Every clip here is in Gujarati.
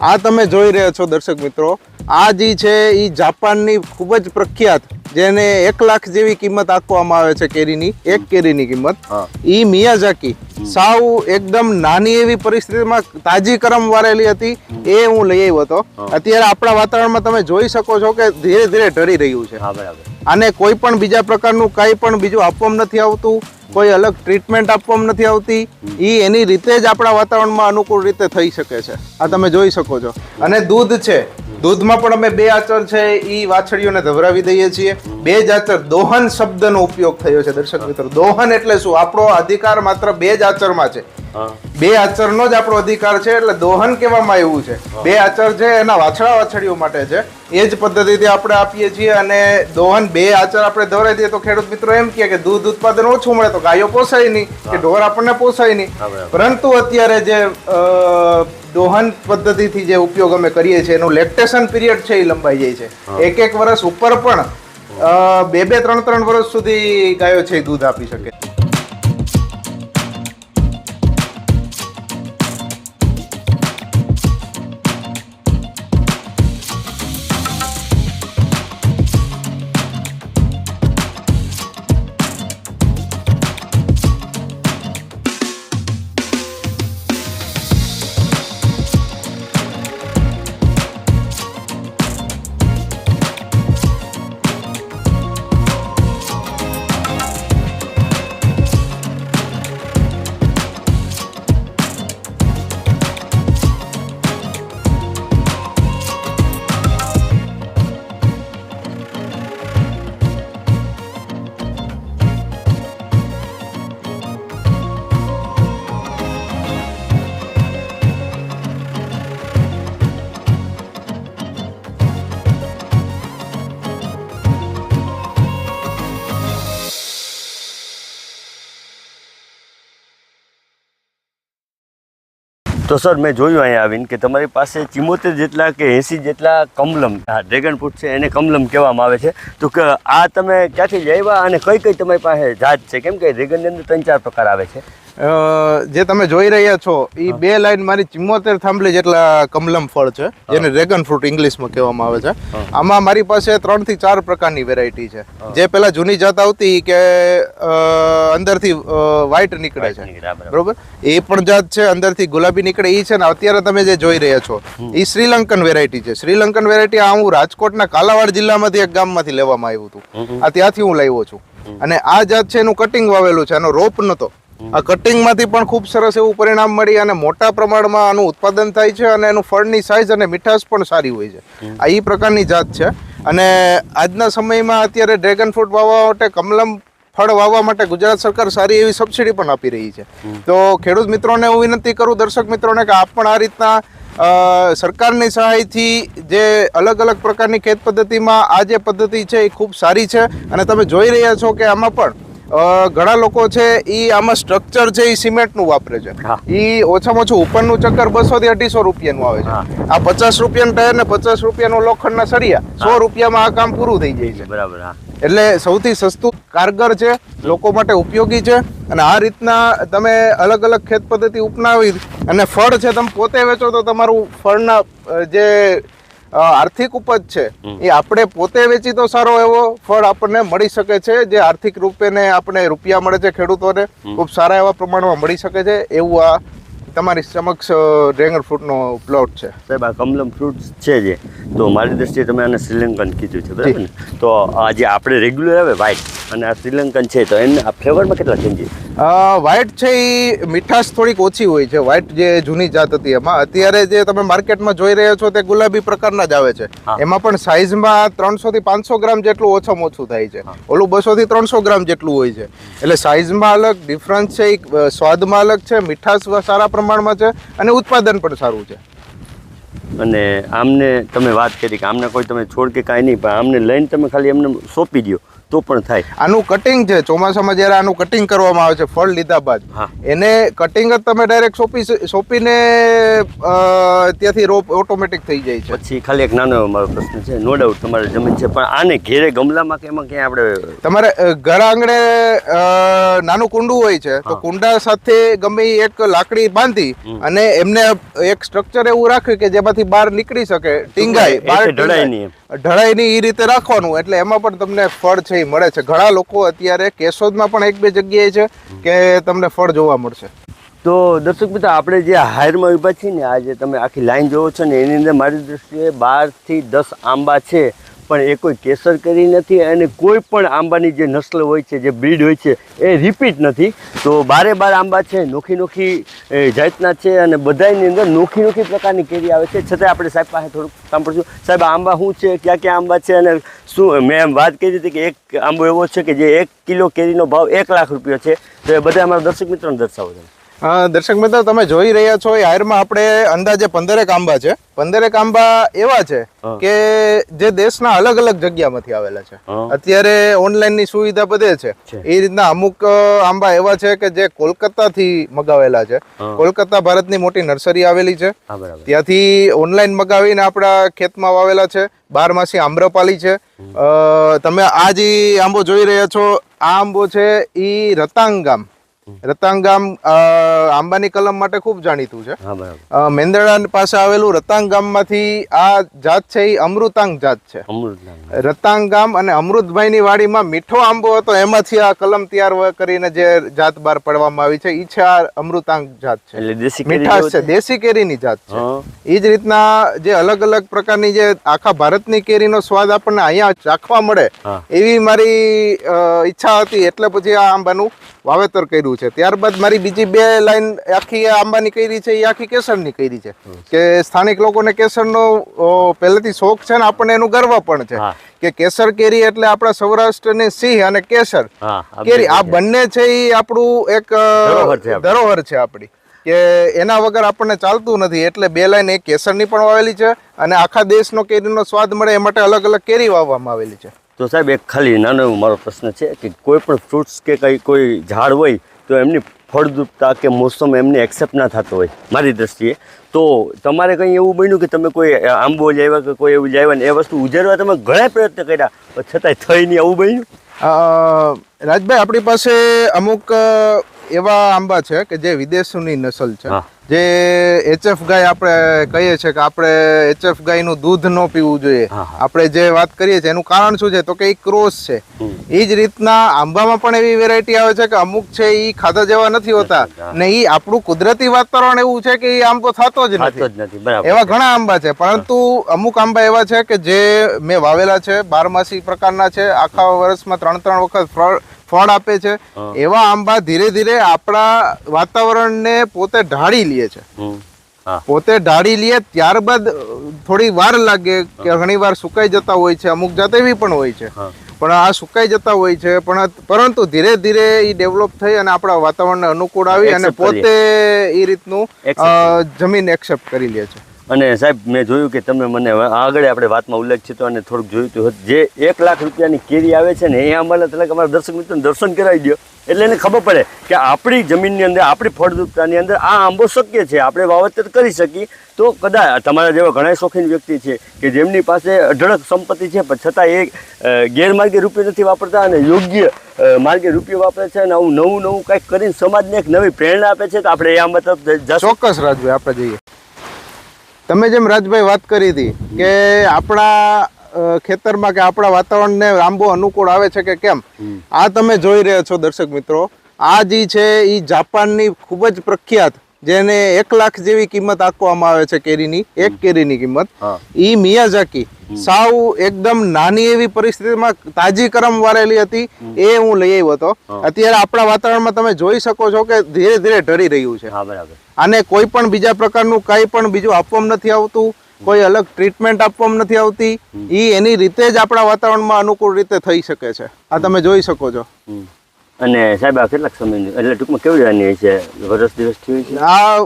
આ તમે જોઈ રહ્યા છો દર્શક મિત્રો આ જે છે એ જાપાનની ખૂબ જ પ્રખ્યાત જેને એક લાખ જેવી કિંમત આપવામાં આવે છે કેરીની એક કેરીની કિંમત. એ ઈ મિયાઝાકી સાવ એકદમ નાની એવી પરિસ્થિતિમાં તાજી કરમ વારેલી હતી એ હું લઈ આવ્યો હતો. અત્યારે આપણા વાતાવરણમાં તમે જોઈ શકો છો કે ધીરે ધીરે ઢળી રહ્યું છે. આને કોઈ પણ બીજા પ્રકારનું કંઈ પણ બીજું આપવામાં નથી આવતું. કોઈ અલગ ટ્રીટમેન્ટ આપવામાં નથી આવતી. એ એની રીતે જ આપણા વાતાવરણમાં અનુકૂળ રીતે થઈ શકે છે. આ તમે જોઈ શકો છો. અને દૂધ છે. દૂધમાં પણ અમે બે આચર છે એ વાછડીઓને ધવરાવી દઈએ છીએ. બે જ આચર દોહન શબ્દનો ઉપયોગ થયો છે. દર્શક મિત્રો, દોહન એટલે શું? આપણો અધિકાર માત્ર બે જ આચરમાં છે. બે આચરનો જ આપણો અધિકાર છે એટલે દોહન કહેવામાં આવ્યું છે. બે આચર છે એના વાછડા વાછડીઓ માટે છે. એ જ પદ્ધતિથી આપણે આપીએ છીએ અને દોહન બે આચર આપણે દોરાઈ દઈએ તો ખેડૂત મિત્રો એમ કહે કે દૂધ ઉત્પાદન ઓછું મળે તો ગાયો પોસાય નહીં કે ઢોર આપણને પોસાય નહીં. પરંતુ અત્યારે જે દોહન પદ્ધતિથી જે ઉપયોગ અમે કરીએ છીએ એનું લેક્ટેશન પીરિયડ છે એ લંબાઈ જાય છે. એક એક વર્ષ ઉપર પણ અ, બે બે ત્રણ ત્રણ વર્ષ સુધી ગાયો છે દૂધ આપી શકે. તો સર, મેં જોયું અહીંયા આવીને કે તમારી પાસે ચિમોતેર જેટલા કે એંસી જેટલા કમલમ ડ્રેગન ફ્રૂટ છે, એને કમલમ કહેવામાં આવે છે. તો કે, આ તમે ક્યાંથી લઈ આવ્યા અને કઈ કઈ તમારી પાસે જાત છે? કેમ કે ડ્રેગનની અંદર ત્રણ ચાર પ્રકાર આવે છે. જે તમે જોઈ રહ્યા છો એ બે લાઈન મારી ચિમ્મોતેર થાંભલી જેટલા કમલમ ફળ છે. જેને ડ્રેગન ફ્રૂટ ઇંગ્લિશમાં કહેવામાં આવે છે. આમાં મારી પાસે ત્રણથી ચાર પ્રકારની વેરાયટી છે. જે પેલા જૂની જાત આવતી કે અંદરથી વ્હાઈટ નીકળે છે. બરાબર. એ પણ જાત છે અંદરથી ગુલાબી નીકળે. એ છે ને અત્યારે તમે જે જોઈ રહ્યા છો એ શ્રીલંકન વેરાયટી છે. શ્રીલંકન વેરાયટી આ હું રાજકોટના કાલાવાડ જિલ્લામાંથી એક ગામમાંથી લેવામાં આવ્યું હતું. આ ત્યાંથી હું લાવ્યો છું. અને આ જાત છે એનું કટિંગ વાવેલું છે. આનો રોપ નતો. આ કટિંગમાંથી પણ ખૂબ સરસ એવું પરિણામ મળી અને મોટા પ્રમાણમાં આનું ઉત્પાદન થાય છે અને એનું ફળની સાઇઝ અને મીઠાશ પણ સારી હોય છે. આ એ પ્રકારની જાત છે. અને આજના સમયમાં અત્યારે ડ્રેગન ફ્રૂટ વાવવા માટે કમલમ ફળ વાવવા માટે ગુજરાત સરકાર સારી એવી સબસિડી પણ આપી રહી છે. તો ખેડૂત મિત્રોને હું વિનંતી કરું દર્શક મિત્રોને કે આપ પણ આ રીતના સરકારની સહાયથી જે અલગ અલગ પ્રકારની ખેત પદ્ધતિમાં આ જે પદ્ધતિ છે એ ખૂબ સારી છે. અને તમે જોઈ રહ્યા છો કે આમાં પણ ઘણા લોકો છે એ આમાં સ્ટ્રક્ચર છે એ સિમેન્ટનું વાપરે છે. એ ઓછામાં ઓછું ઉપરનું ચક્કર બસો થી અઢીસો રૂપિયાનું આવે છે. આ પચાસ રૂપિયાનું ટાયર ને પચાસ રૂપિયાનું લોખંડના સળિયા સો રૂપિયામાં આ કામ પૂરું થઈ જાય છે. બરાબર એટલે સૌથી સસ્તું કારગર છે લોકો માટે ઉપયોગી છે અને આ રીતના તમે અલગ અલગ ખેત પદ્ધતિ ઉપનાવી અને ફળ છે તમે પોતે વેચો તો તમારું ફળના જે આર્થિક ઉપજ છે. એ આપણે પોતે વેચી તો સારો એવો ફળ આપણને મળી શકે છે. જે આર્થિક રૂપે ને આપણે રૂપિયા મળે છે ખેડૂતોને ખૂબ સારા એવા પ્રમાણમાં મળી શકે છે. એવું આ તમારી સમક્ષ ડ્રેગન ફ્રૂટનો પ્લોટ છે. સાહેબ આ કમલમ ફ્રૂટ છે જે. તો મારી દ્રષ્ટિએ તમે આને શ્રીલંકન કીધું છે બરાબર ને? તો આ જે આપણે રેગ્યુલર આવે વ્હાઈટ અને આ શ્રીલંકન છે તો એને આ ફ્લેવરમાં કેટલા ચેન્જીસ વ્હાઈટ છે એ મીઠાશ થોડીક ઓછી હોય છે. વ્હાઈટ જે જૂની જાત હતી એમાં. અત્યારે જે તમે માર્કેટમાં જોઈ રહ્યા છો તે ગુલાબી પ્રકારના જ આવે છે. એમાં પણ સાઇઝમાં ત્રણસો થી પાંચસો ગ્રામ જેટલું ઓછામાં ઓછું થાય છે. ઓલું બસો થી ત્રણસો ગ્રામ જેટલું હોય છે. એટલે સાઇઝમાં અલગ ડિફરન્સ છે સ્વાદમાં અલગ છે મીઠાશ સારા પ્રમાણમાં છે અને ઉત્પાદન પણ સારું છે. અને આમને તમે વાત કરી કે આમને કોઈ તમે છોડ કે કાંઈ નહીં, પણ આમને લઈને તમે ખાલી એમને સોંપી દો તો પણ થાય. આનું કટિંગ છે. ચોમાસામાં જ્યારે આનું કટિંગ કરવામાં આવે છે ફળ લીધા બાદ એને કટિંગ જ તમે ડાયરેક્ટ સોંપી સોંપીને ત્યાંથી રોપ ઓટોમેટિક થઈ જાય છે. પછી ખાલી એક નાનો અમારો મારો પ્રશ્ન છે. નો ડાઉટ તમારે જમીન છે પણ આને ઘેરે ગમલામાં કે એમાં ક્યાં આપણે તમારે ઘર આંગણે નાનું કુંડું હોય છે તો કુંડા સાથે ગમે એક લાકડી બાંધી અને એમને એક સ્ટ્રક્ચર એવું રાખ્યું કે જેમાંથી બહાર નીકળી શકે ટીંગાય બહાર ઢળાય નહીં ઢળાય નહીં એ રીતે રાખવાનું. એટલે એમાં પણ તમને ફળ છે એ મળે છે. ઘણા લોકો અત્યારે કેશોદમાં પણ એક બે જગ્યાએ છે કે તમને ફળ જોવા મળશે. તો દર્શક મિત્રો, આપણે જે હાયરમાં ઊભા છીએ ને આજે તમે આખી લાઈન જોવો છો ને, એની અંદર મારી દૃષ્ટિએ બારથી દસ આંબા છે. પણ એ કોઈ કેસર કરી નથી અને કોઈ પણ આંબાની જે નસ્લ હોય છે જે બ્રીડ હોય છે એ રિપીટ નથી. તો બારે બાર આંબા છે નોખી નોખી જાતના છે અને બધાની અંદર નોખી નોખી પ્રકારની કેરી આવે છે. છતાં આપણે સાહેબ પાસે થોડુંક સાંભળશું. સાહેબ આંબા શું છે ક્યાં ક્યાં આંબા છે અને શું મેં એમ વાત કરી હતી કે એક આંબો એવો છે કે જે એક કિલો કેરીનો ભાવ એક લાખ રૂપિયો છે. તો એ બધા અમારા દર્શક મિત્રોને દર્શાવો અ, દર્શક મિત્રો તમે જોઈ રહ્યા છો એ હાયરમાં આપણે અંદાજે પંદરેક આંબા છે. પંદરેક આંબા એવા છે કે જે દેશના અલગ અલગ જગ્યામાંથી આવેલા છે. અત્યારે ઓનલાઈનની સુવિધા બધે છે. એ રીતના અમુક આંબા એવા છે કે જે કોલકાતાથી મગાવેલા છે. કોલકાતા ભારતની મોટી નર્સરી આવેલી છે. ત્યાંથી ઓનલાઈન મગાવીને આપણા ખેતમાં વાવેલા છે. બારમાસી આમ્રપાલી છે. તમે આ જે આંબો જોઈ રહ્યા છો આ આંબો છે ઈ રતાંગ ગામ. રતાંગ ગામ આંબાની કલમ માટે ખૂબ જાણીતું છે. મેંદરડા પાસે આવેલું રતાંગ ગામમાંથી આ જાત છે એ અમૃતાંગ જાત છે. રતાંગ ગામ અને અમૃતભાઈની વાડીમાં મીઠો આંબો હતો એમાંથી આ કલમ તૈયાર કરીને જે જાત બહાર પડવામાં આવી છે એ છે આ અમૃતાંગ જાત છે. મીઠાશ છે દેશી કેરીની જાત છે. એ જ રીતના જે અલગ અલગ પ્રકારની જે આખા ભારતની કેરીનો સ્વાદ આપણને અહીંયા ચાખવા મળે એવી મારી ઈચ્છા હતી એટલે પછી આ આંબાનું વાવેતર કર્યું છે. ત્યારબાદ મારી બીજી બે લાઈન આખી આંબાની કરી છે એ આખી કેસરની કરી છે. કે સ્થાનિક લોકોને કેસરનો પહેલેથી શોખ છે ને આપણને એનું ગર્વ પણ છે. કે કેસર કેરી એટલે આપણા સૌરાષ્ટ્રની સિંહ અને કેસર. હા કેરી આ બંને છે એ આપણું એક ધરોહર છે આપણી. ધરોહર છે આપણી. કે એના વગર આપણને ચાલતું નથી. એટલે બે લાઈન એક કેસરની પણ વાવેલી છે અને આખા દેશનો કેરીનો સ્વાદ મળે એ માટે અલગ અલગ કેરી વાવવામાં આવેલી છે. તો સાહેબ એક ખાલી નાનો એવો મારો પ્રશ્ન છે કે કોઈ પણ ફ્રૂટ્સ કે કઈ કોઈ ઝાડ હોય તો એમની ફળદ્રુપતા કે મોસમ એમને એક્સેપ્ટ ના થતો હોય, મારી દ્રષ્ટિએ. તો તમારે કંઈ એવું બન્યું કે તમે કોઈ આંબો લાવ્યા કે કોઈ એવું લાવ્યા ને એ વસ્તુ ઉજેરવા તમે ઘણા પ્રયત્ન કર્યા છતાંય થઈ નહીં આવું બન્યું? રાજભાઈ, આપણી પાસે અમુક એવા આંબા છે કે જે વિદેશોની નસલ છે. જે એચએફ ગાય આપણે કહીએ છીએ કે આપણે એચએફ ગાયનું દૂધ ન પીવું જોઈએ. આપણે જે વાત કરીએ છીએ એનું કારણ શું છે? તો કે એ ક્રોસ છે. એ જ રીતના આંબામાં પણ એવી વેરાયટી આવે છે કે અમુક છે એ ખાધા જેવા નથી હોતા. ને એ આપણું કુદરતી વાતાવરણ એવું છે કે એ આંબો થતો જ નથી. એવા ઘણા આંબા છે. પરંતુ અમુક આંબા એવા છે કે જે મેં વાવેલા છે બારમાસી પ્રકારના છે. આખા વર્ષમાં ત્રણ ત્રણ વખત ફળ ફળ આપે છે. એવા આંબા ધીરે ધીરે આપણા વાતાવરણને પોતે ઢાળી લે છે. પોતે ઢાળી લે ત્યારબાદ થોડી વાર લાગે કે ઘણી વાર સુકાઈ જતા હોય છે અમુક જાત એવી પણ હોય છે. પણ આ સુકાઈ જતા હોય છે પણ પરંતુ ધીરે ધીરે એ ડેવલપ થઈ અને આપણા વાતાવરણને અનુકૂળ આવી અને પોતે એ રીતનું જમીન એક્સેપ્ટ કરી લે છે. અને સાહેબ, મેં જોયું કે તમે મને આગળ આપણે વાતમાં ઉલ્લેખ છે તો અને થોડુંક જોયું હતું. જે એક લાખ રૂપિયાની કેરી આવે છે ને, એ અમારે તલક અમારા દર્શક મિત્રોને દર્શન કરાવી દો એટલે એને ખબર પડે કે આપણી જમીનની અંદર, આપણી ફળદ્રુપતાની અંદર આ આંબો શક્ય છે. આપણે વાવેતર કરી શકીએ. તો કદાચ તમારા જેવા ઘણા શોખીન વ્યક્તિ છે કે જેમની પાસે અઢળક સંપત્તિ છે, પણ છતાં એ ગેરમાર્ગે રૂપિયો નથી વાપરતા અને યોગ્ય માર્ગે રૂપિયો વાપરે છે અને આવું નવું નવું કંઈક કરીને સમાજને એક નવી પ્રેરણા આપે છે, તો આપણે એ આંબા તરફ ચોક્કસ રાજભાઈ, આપણે જઈએ. તમે જેમ રાજભાઈ વાત કરી હતી કે આપણા ખેતરમાં કે આપણા વાતાવરણને આંબો અનુકૂળ આવે છે કે કેમ? આ તમે જોઈ રહ્યા છો દર્શક મિત્રો. આ જે છે એ જાપાનની ખૂબ જ પ્રખ્યાત જેને એક લાખ જેવી કિંમત આપવામાં આવે છે કેરીની એક કેરીની કિંમત. ઈ મિયાઝાકી. સાવ એકદમ નાની એવી પરિસ્થિતિમાં તાજી કરમ વાળેલી હતી. એ હું લઈ આવ્યો હતો. અત્યારે આપણા વાતાવરણમાં તમે જોઈ શકો છો કે ધીરે ધીરે ઢળી રહ્યું છે. અને આને કોઈ પણ બીજા પ્રકારનું કંઈ પણ બીજું આપવામાં નથી આવતું. કોઈ અલગ ટ્રીટમેન્ટ આપવામાં નથી આવતી. એ એની રીતે જ આપણા વાતાવરણમાં અનુકૂળ રીતે થઈ શકે છે. આ તમે જોઈ શકો છો. અને સાહેબ આ કેટલાક સમયની એટલે ટૂંકમાં કેવી આની છે વર્ષ દિવસ થયું છે આ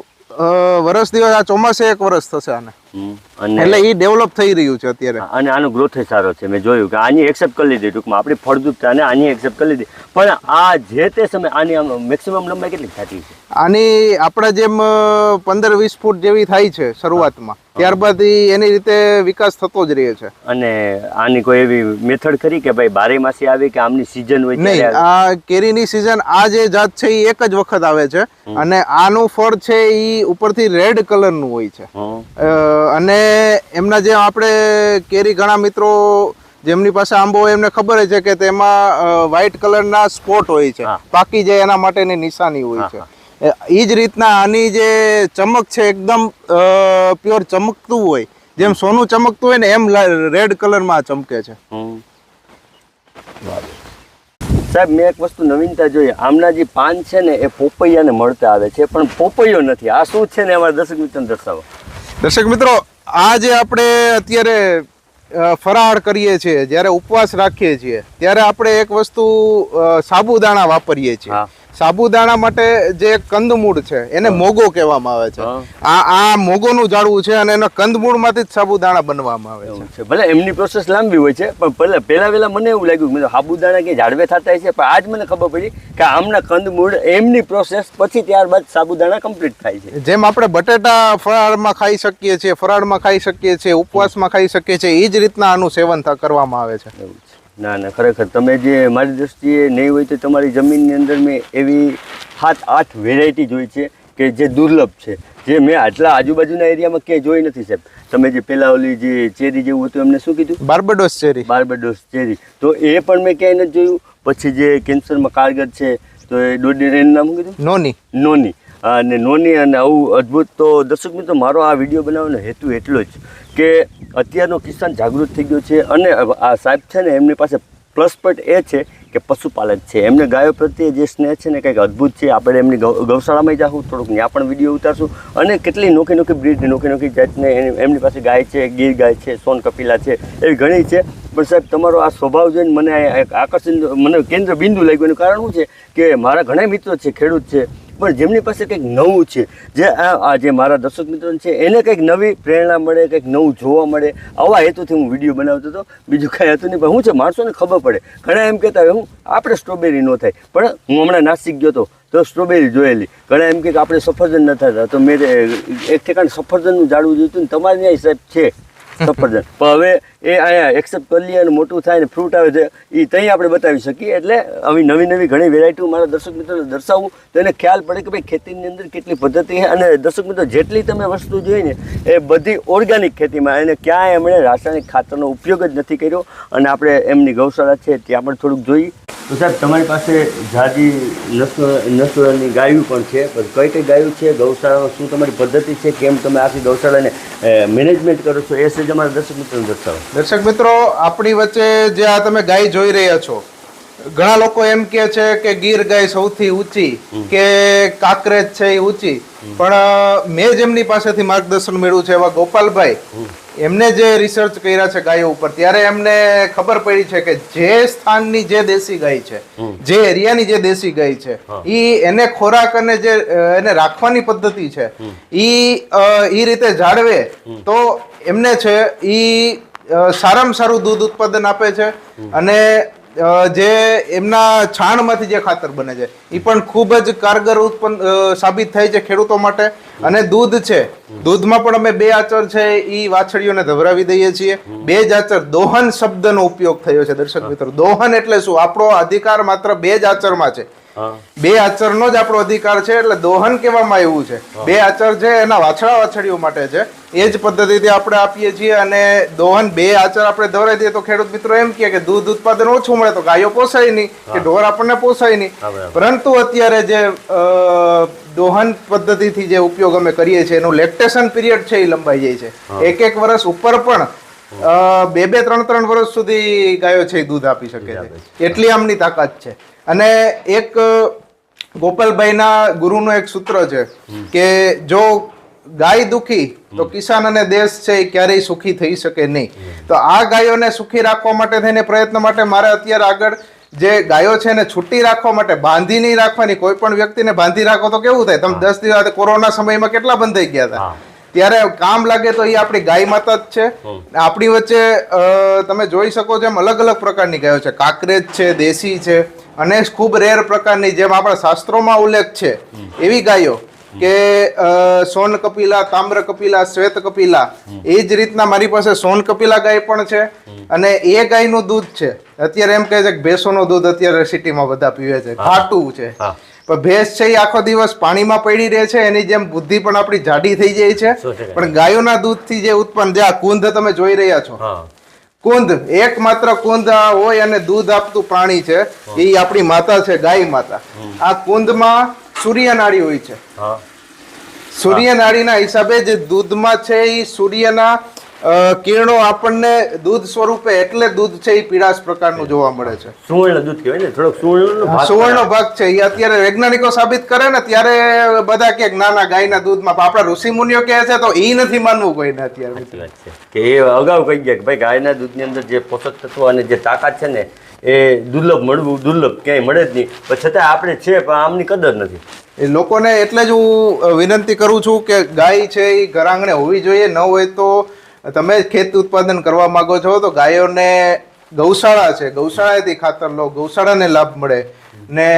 વર્ષ વરસ દિવસ આ ચોમાસે એક વરસ થશે આને હમ. અને એટલે એ ડેવલપ થઈ રહ્યું છે અત્યારે. અને આનો ગ્રોથ સારો છે. મેં જોયું કે આની એક્સેપ્ટ કરી લીધી ટૂંકમાં. આપણી ફળદ્રુપતાને આની એક્સેપ્ટ કરી લીધી. પણ આ જે તે સમય આની મેક્સિમમ લંબાઈ કેટલી થતી છે? આની આપણા જેમ પંદર વીસ ફૂટ જેવી થાય છે શરૂઆતમાં. ત્યારબાદ એની રીતે વિકાસ થતો જ રહે છે. અને આની કોઈ એવી મેથડ ખરી કે ભાઈ બારે માસી આવે કે આમની સિઝન હોય નહીં આ કેરીની સિઝન આ જે જાત છે એ એક જ વખત આવે છે. અને આનું ફળ છે એ ઉપરથી રેડ કલરનું હોય છે. અને એમના જે આપણે કેરી ઘણા મિત્રો જેમની પાસે આંબો હોય એમને ખબર છે કે તેમાં વ્હાઇટ કલરના સ્પોટ હોય છે. પાકી જાય એના માટેની નિશાની હોય છે. એ જ રીતના આની જે ચમક છે એકદમ પ્યોર ચમકતું હોય જેમ સોનું ચમકતું હોય ને એમ રેડ કલરમાં ચમકે છે. સાહેબ મેં એક વસ્તુ નવીનતા જોઈ. આમના જે પાન છે ને એ પોપૈયાને મળતા આવે છે પણ પોપૈયો નથી. આ શું છે ને અમારા દર્શક મિત્રો દર્શાવો. દર્શક મિત્રો આ જે આપણે અત્યારે ફરાળ કરીએ છીએ જ્યારે ઉપવાસ રાખીએ છીએ ત્યારે આપણે એક વસ્તુ સાબુદાણા વાપરીએ છીએ. સાબુદાણા માટે જે કંદમૂળ છે એને મોગો કહેવામાં આવે છે. આ આ મોગોનું ઝાડવું છે અને એના કંદમૂળમાંથી જ સાબુદાણા બનવામાં આવે છે. ભલે એમની પ્રોસેસ લાંબી હોય છે પણ પહેલા પહેલા વહેલા મને એવું લાગ્યું કે સાબુદાણા કે ઝાડવે થતા છે પણ આજ મને ખબર પડી કે આમના કંદમૂળ એમની પ્રોસેસ પછી ત્યારબાદ સાબુદાણા કમ્પ્લીટ થાય છે. જેમ આપણે બટેટા ફરાળમાં ખાઈ શકીએ છીએ ફરાળમાં ખાઈ શકીએ છીએ ઉપવાસમાં ખાઈ શકીએ છીએ એ જ રીતના આનું સેવન કરવામાં આવે છે. એવું છે. ના ના ખરેખર તમે જે મારી દ્રષ્ટિએ નહીં હોય તો તમારી જમીનની અંદર મેં એવી સાત આઠ વેરાયટી જોઈ છે કે જે દુર્લભ છે. જે મેં આટલા આજુબાજુના એરિયામાં ક્યાંય જોઈ નથી સાહેબ. તમે જે પેલા ઓલી જે ચેરી જેવું હતું એમને શું કીધું? Barbados cherry. Barbados cherry. તો એ પણ મેં ક્યાંય નથી જોયું. પછી જે કેન્સરમાં કારગર છે તો એ દોડી એનું નામ કીધું? નોની. નોની. અને નોની અને આવું અદ્ભુત. તો દર્શક મિત્રો, મારો આ વીડિયો બનાવવાનો હેતુ એટલો જ કે અત્યારનો કિસાન જાગૃત થઈ ગયો છે અને આ સાહેબ છે ને એમની પાસે પ્લસ પોઈન્ટ એ છે કે પશુપાલક છે. એમને ગાયો પ્રત્યે જે સ્નેહ છે ને કંઈક અદ્ભુત છે, આપણે એમની ગૌશાળામાં જાશું થોડુંક ત્યાં પણ વીડિયો ઉતારશું. અને કેટલી નોખી નોખી બ્રીડ નોખી નોખી જાતને એમની પાસે ગાય છે, ગીર ગાય છે, સોન કપિલા છે, એવી ઘણી છે. પણ સાહેબ, તમારો આ સ્વભાવ જોઈને મને આકર્ષણ, મને કેન્દ્ર બિંદુ લાગ્યું. એનું કારણ શું છે કે મારા ઘણા મિત્રો છે, ખેડૂત છે. પણ જેમની પાસે કંઈક નવું છે, જે આ જે મારા દર્શક મિત્રો છે, એને કંઈક નવી પ્રેરણા મળે, કંઈક નવું જોવા મળે, આવા હેતુથી હું વીડિયો બનાવતો હતો. બીજું કાંઈ હતું નહીં, પણ હું છે, માણસોને ખબર પડે. ઘણા એમ કહેતા હું, આપણે સ્ટ્રોબેરી ન થાય. પણ હું હમણાં નાસિક ગયો હતો, તો સ્ટ્રોબેરી જોયેલી. ઘણા એમ કે આપણે સફરજન ન થતા તો મેં એક ઠેકાણ સફરજનનું ઝાડવું જોયું હતું ને, તમારે ત્યાં સાહેબ છે. સફરજન. પણ હવે એ અહીંયા એક્સેપ્ટ કરી લઈએ અને મોટું થાય ને ફ્રૂટ આવે છે એ ત્યાં આપણે બતાવી શકીએ. એટલે આવી નવી નવી ઘણી વેરાયટીઓ મારા દર્શક મિત્રોને દર્શાવવું તો એને ખ્યાલ પડે કે ભાઈ ખેતીની અંદર કેટલી પદ્ધતિ છે અને દર્શક મિત્રો, જેટલી તમે વસ્તુ જોઈ ને, એ બધી ઓર્ગેનિક ખેતીમાં એને ક્યાંય એમણે રાસાયણિક ખાતરનો ઉપયોગ જ નથી કર્યો. અને આપણે એમની ગૌશાળા છે, ત્યાં પણ થોડુંક જોઈ. તો સાહેબ, તમારી પાસે જાજી નસ્લ નસ્લની ગાયું પણ છે. પણ કઈ કઈ ગાયું છે? ગૌશાળામાં શું તમારી પદ્ધતિ છે? કેમ તમે આખી ગૌશાળાને મેનેજમેન્ટ કરો છો? એ સેજ અમારા દર્શક મિત્રોને દર્શાવો. દર્શક મિત્રો આપણી વચ્ચે જે આ તમે ગાય જોઈ રહ્યા છો ઘણા લોકો એમ કે છે કે ગીર ગાય સૌથી ઊંચી કે કાકરેજ છે એ ઊંચી. પણ મેં જેમની પાસેથી માર્ગદર્શન મેળવ્યું છે એવા ગોપાલભાઈ એમને જે રિસર્ચ કર્યા છે ગાયો ઉપર ત્યારે એમને ખબર પડી છે કે જે સ્થાનની જે દેશી ગાય છે જે એરિયાની જે દેશી ગાય છે એ એને ખોરાક અને જે એને રાખવાની પદ્ધતિ છે ઈ અ, ઈ રીતે જાળવે તો એમને છે ઈ સારામાં સારું દૂધ ઉત્પાદન આપે છે અને જે એમના છાણમાંથી જે ખાતર બને છે એ પણ ખૂબ જ કારગર ઉત્પન્ન સાબિત થાય છે ખેડૂતો માટે. અને દૂધ છે, દૂધમાં પણ અમે બે આચર છે એ વાછડીઓને ધવરાવી દઈએ છીએ. બે જ આચર, દોહન શબ્દનો ઉપયોગ થયો છે. દર્શક મિત્રો, દોહન એટલે શું? આપણો અધિકાર માત્ર બે જ આચરમાં છે. બે આચરનો જ આપણો અધિકાર છે એટલે દોહન કહેવામાં આવ્યું છે. બે આચર છે એના વાછડા વાછડીઓ માટે છે એ જ પદ્ધતિથી આપણે આપીએ છીએ અને દોહન બે આચર આપણે દોરાઈ દઈએ તો ખેડૂત મિત્રો એમ કહે કે દૂધ ઉત્પાદન ઓછું મળે તો ગાયો પોસાય નહીં કે ઢોર આપણને પોસાય નહીં. પરંતુ અત્યારે જે દોહન પદ્ધતિથી જે ઉપયોગ અમે કરીએ છીએ એનું લેક્ટેશન પીરિયડ છે એ લંબાઈ જાય છે. એક એક વર્ષ ઉપર પણ બે બે ત્રણ ત્રણ વર્ષ સુધી ગાયો છે એ દૂધ આપી શકે છે. એટલી આમની તાકાત છે. અને એક ગોપાલભાઈના ગુરુનું એક સૂત્ર છે કે જો ગાય દુખી તો કિસાન અને દેશ છે એ ક્યારેય સુખી થઈ શકે નહીં. તો આ ગાયોને સુખી રાખવા માટે થઈને પ્રયત્ન માટે મારે અત્યારે આગળ જે ગાયો છે એને છૂટી રાખવા માટે બાંધી નહીં રાખવાની કોઈ પણ વ્યક્તિને બાંધી રાખો તો કેવું થાય? તમે દસ દિવસ કોરોના સમયમાં કેટલા બંધાઈ ગયા હતા? ત્યારે કામ લાગે તો એ આપણી ગાય માતા જ છે. આપણી વચ્ચે તમે જોઈ શકો છો એમ અલગ અલગ પ્રકારની ગાયો છે. કાંકરેજ છે દેશી છે. અને ખૂબ રેર પ્રકારની જેમ આપણા શાસ્ત્રોમાં ઉલ્લેખ છે એવી ગાયો કે સોન કપિલા તામ્ર કપિલા શ્વેત કપિલા એ જ રીતના મારી પાસે સોન કપિલા ગાય પણ છે અને એ ગાયનું દૂધ છે. અત્યારે એમ કહે છે કે ભેંસોનું દૂધ અત્યારે સિટીમાં બધા પીવે છે. ખાટું છે. પણ ભેંસ છે એ આખો દિવસ પાણીમાં પડી રહે છે એની જેમ બુદ્ધિ પણ આપણી જાડી થઈ જાય છે. પણ ગાયોના દૂધથી જે ઉત્પન્ન જે આ કુંધ તમે જોઈ રહ્યા છો કુંદ એકમાત્ર કુંદ હોય અને દૂધ આપતું પ્રાણી છે એ આપણી માતા છે ગાય માતા. આ કુંદમાં સૂર્યનાળી હોય છે. સૂર્યનાળીના હિસાબે જે દૂધમાં છે એ સૂર્યના કિરણો આપણને દૂધ સ્વરૂપે એટલે દૂધ છે એ પીળાશ પ્રકારનું જોવા મળે છે. સુવર્ણ દૂધ કહેવાય ને થોડોક સુવર્ણનો સુવર્ણ ભાગ છે. એ અત્યારે વૈજ્ઞાનિકો સાબિત કરે ને ત્યારે બધા કે ના ના ગાયના દૂધમાં આપણા ઋષિ મુનિઓ કહે છે તો એ નથી માનવું કોઈને અત્યારે. કે એ અગાઉ કહી ગયા કે ભાઈ ગાયના દૂધની અંદર જે પોષક તત્વો અને જે તાકાત છે ને એ દુર્લભ મળવું દુર્લભ ક્યાંય મળે જ નહીં. પણ છતાં આપણે છે પણ આમની કદર નથી. એ લોકોને એટલે જ હું વિનંતી કરું છું કે ગાય છે એ ઘર આંગણે હોવી જોઈએ. ન હોય તો તમે ખેત ઉત્પાદન કરવા માંગો છો તો ગાયોને ગૌશાળા છે, ગૌશાળાએથી ખાતર લો, ગૌશાળાને લાભ મળે. ને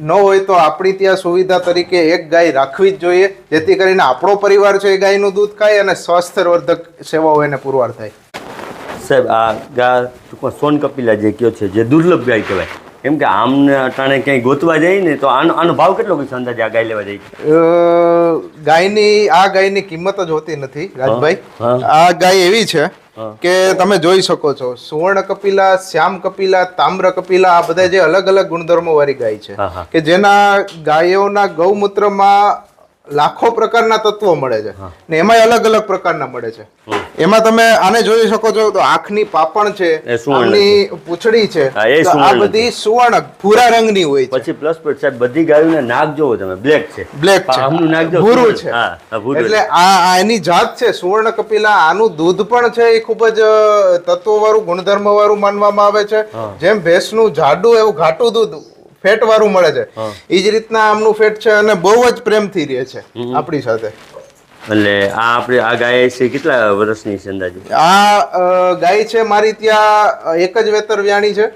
ન હોય તો આપણી ત્યાં સુવિધા તરીકે એક ગાય રાખવી જ જોઈએ, જેથી કરીને આપણો પરિવાર છે એ ગાયનું દૂધ ખાય અને સ્વાસ્થ્યવર્ધક સેવાઓ એને પુરવાર થાય. સાહેબ, આ ગા ટૂંકમાં સોન કપિલા જે કયો છે, જે દુર્લભ ગાય કહેવાય. કેમ કે આમને અટાણે ક્યાંય ગોતવા જાય ને તો આનો આનો ભાવ કેટલો કઈ અંદાજે આ ગાય લેવા જાય ગાયની આ ગાયની કિંમત જ હોતી નથી રાજભાઈ. આ ગાય એવી છે કે તમે જોઈ શકો છો સુવર્ણ કપિલા શ્યામ કપિલા તામ્ર કપિલા આ બધા જે અલગ અલગ ગુણધર્મો વાળી ગાય છે. કે જેના ગાયોના ગૌમૂત્રમાં લાખો પ્રકારના તત્વો મળે છે. ને એમાં અલગ અલગ પ્રકારના મળે છે. એમાં તમે આને જોઈ શકો છો તો આંખની પાપણ છે આમની પૂંછડી છે. આ બધી સુવર્ણ ભૂરા રંગની હોય છે. પછી પ્લસ પોઈન્ટ સાહેબ બધી ગાયોને નાક જોવો તમે બ્લેક છે. બ્લેક છે. આમનું નાક જો ભૂરું છે. એટલે આ આ એની જાત છે સુવર્ણ કપિલા આનું દૂધ પણ છે એ ખૂબ જ તત્વો વાળું ગુણધર્મ વાળું માનવામાં આવે છે. જેમ ભેંસનું જાડું એવું ઘાટું દૂધ ફેટ વાળું મળે છે. એ જ રીતના આમનું ફેટ છે અને બહુ જ પ્રેમથી રહે છે આપણી સાથે. એટલે આ આપણે આ ગાય છે કેટલા વર્ષની છે અંદાજે? આ ગાય છે મારી ત્યાં એક જ વેતર વ્યાણી છે.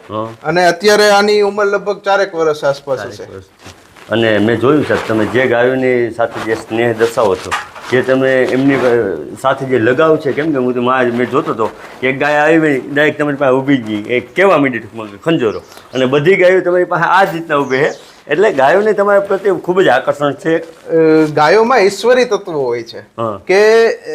અને અત્યારે આની ઉંમર લગભગ ચારેક વર્ષ આસપાસ છે અને મેં જોયું સાહેબ તમે જે ગાયોની સાથે જે સ્નેહ દર્શાવો છો જે તમે એમની સાથે જે લગાવ છે, કેમ કે હું તો મા મેં જોતો હતો એક ગાય આવી ડાયરેક્ટ તમારી પાસે ઊભી જ ગઈ. એ કેવા મિનિટ ટૂંકમાં ખંજોરો? અને બધી ગાયો તમારી પાસે આ જ રીતના ઊભી છે. એટલે ગાયોને તમારા પ્રત્યે ખૂબ જ આકર્ષણ છે. ગાયોમાં ઈશ્વરી તત્વો હોય છે. કે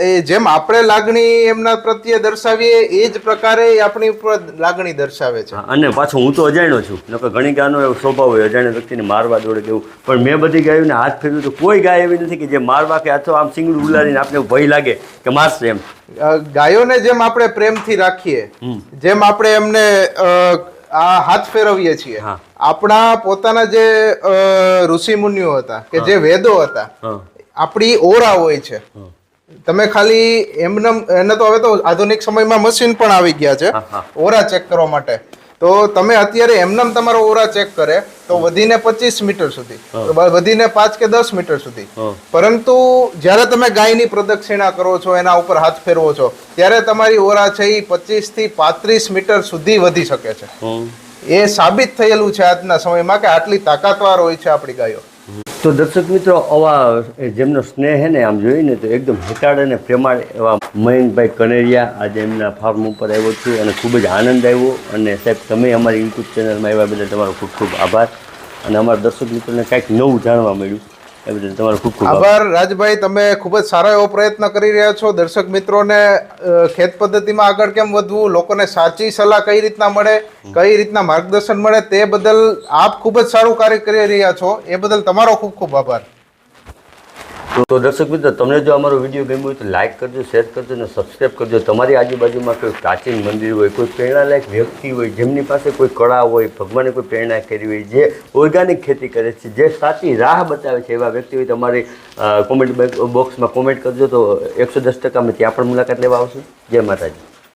એ જેમ આપણે લાગણી એમના પ્રત્યે દર્શાવીએ એ જ પ્રકારે આપણી ઉપર લાગણી દર્શાવે છે. અને પાછું હું તો અજાણ્યો છું. નકર ઘણી ગાયનો એવો સ્વભાવ હોય અજાણ્યા વ્યક્તિને મારવા દોડે કે પણ મેં બધી ગાયોને હાથ ફેરવ્યું તો કોઈ ગાય એવી નથી કે જે મારવા કે અથવા આમ સિંગડું ઉલાડીને આપણે ભય લાગે કે મારશે એમ. ગાયોને જેમ આપણે પ્રેમથી રાખીએ જેમ આપણે એમને આ હાથ ફેરવીએ છીએ. આપણા પોતાના જે ઋષિ મુનિઓ હતા કે જે વેદો હતા આપણી ઓરા હોય છે. તમે ખાલી એમને એને તો હવે તો આધુનિક સમયમાં મશીન પણ આવી ગયા છે. ઓરા ચેક કરવા માટે. તો તમે અત્યારે એમનેમ તમારો ઓરા ચેક કરે તો વધીને પચીસ મીટર સુધી. વધીને પાંચ કે દસ મીટર સુધી. પરંતુ જ્યારે તમે ગાયની પ્રદક્ષિણા કરો છો એના ઉપર હાથ ફેરવો છો ત્યારે તમારી ઓરા છે એ પચીસથી પાંત્રીસ મીટર સુધી વધી શકે છે. એ સાબિત થયેલું છે આજના સમયમાં કે આટલી તાકાતવાર હોય છે આપણી ગાયો. તો દર્શક મિત્રો, આવા જેમનો સ્નેહ ને, આમ જોઈએ ને તો એકદમ હેટાળ અને પ્રેમાળ એવા મયંકભાઈ કનેરિયા આજે એમના ફાર્મ ઉપર આવ્યો છું અને ખૂબ જ આનંદ આવ્યો. અને સાહેબ, તમે અમારી યુટ્યુબ ચેનલમાં આવ્યા બદલ તમારો ખૂબ ખૂબ આભાર. અને અમારા દર્શક મિત્રોને કાંઈક નવું જાણવા મળ્યું. આભાર. રાજભાઈ, તમે ખૂબ જ સારો એવો પ્રયત્ન કરી રહ્યા છો. દર્શક મિત્રોને ખેત પદ્ધતિમાં આગળ કેમ વધવું, લોકોને સાચી સલાહ કઈ રીતના મળે, કઈ રીતના માર્ગદર્શન મળે, તે બદલ આપ ખૂબ જ સારું કાર્ય કરી રહ્યા છો. એ બદલ તમારો ખૂબ ખૂબ આભાર. તો દર્શક મિત્રો, તમને જો અમારો વીડિયો ગમ્યો હોય તો લાઇક કરજો શેર કરજો અને સબસ્ક્રાઈબ કરજો. તમારી આજુબાજુમાં કોઈ પ્રાચીન મંદિર હોય, કોઈ પ્રેરણાલાયક વ્યક્તિ હોય, જેમની પાસે કોઈ કળા હોય, ભગવાને કોઈ પ્રેરણા કરી હોય, જે ઓર્ગાનિક ખેતી કરે છે, જે સાચી રાહ બતાવે છે, એવા વ્યક્તિ હોય, તમારી કોમેન્ટ બોક્સમાં કોમેન્ટ કરજો તો એકસો દસ ટકા અમે ત્યાં પણ મુલાકાત લેવા આવશું. જય માતાજી.